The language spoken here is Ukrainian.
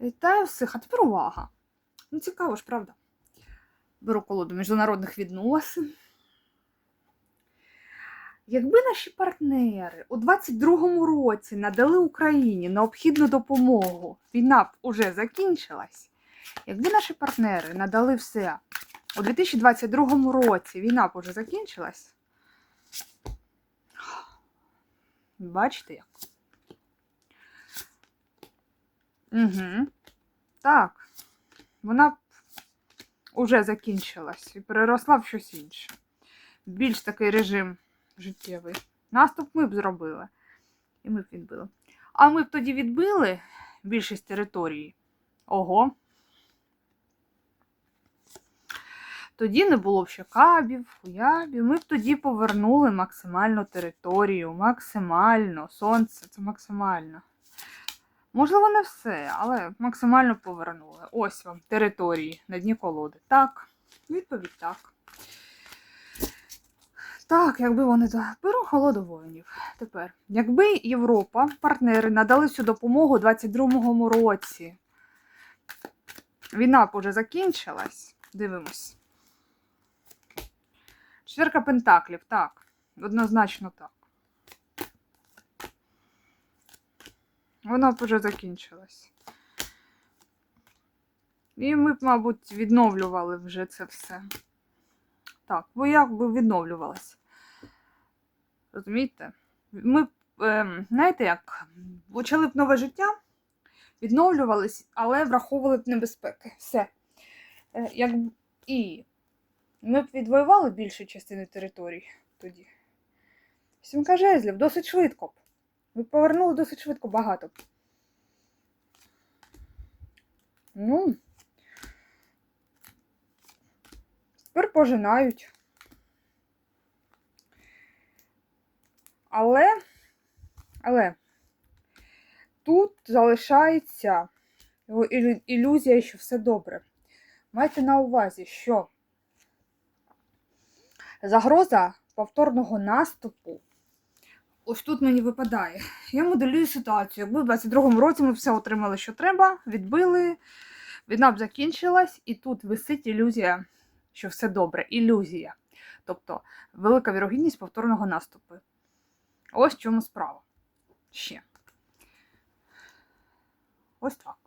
Вітаю всіх, а тепер увага. Ну, цікаво ж, правда? Беру колоду міжнародних відносин. Якби наші партнери у 22-му році надали Україні необхідну допомогу, війна б уже закінчилась. Якби наші партнери надали все у 2022 році, війна б уже закінчилась. Бачите як? Угу. Так. Вона б уже закінчилась і переросла в щось інше. Більш такий режим життєвий. Наступ ми б зробили. І ми б відбили. А ми б тоді відбили більшість території. Ого. Тоді не було б ще кабів, хуябів. Ми б тоді повернули максимальну територію. Максимально. Сонце це максимально. Можливо, не все, але максимально повернули. Ось вам території на дні колоди. Так, відповідь так. Так, якби вони. Беру холоду воїнів. Тепер, якби Європа, партнери надали цю допомогу у 22-му році. Війна б уже закінчилась. Дивимось. Четверка пентаклів, так. Однозначно так. Вона б уже закінчилась. І ми б, мабуть, відновлювали вже це все. Так, бо як би відновлювалося? Розумієте? Ми б, ем, знаєте як, почали б нове життя, відновлювались, але враховували б небезпеки. Все. Е, як... І ми б відвоювали більшу частину територій тоді. Сімка жезлів, досить швидко б. Ви повернули досить швидко багато. Ну. Тепер пожинають. Але, але тут залишається ілю- ілюзія, що все добре. Майте на увазі, що загроза повторного наступу ось тут мені випадає. Я моделюю ситуацію. Якби в 22-му році ми все отримали, що треба, відбили, війна б закінчилась, і тут висить ілюзія, що все добре. Ілюзія. Тобто велика вірогідність повторного наступу. Ось в чому справа. Ще. Ось так.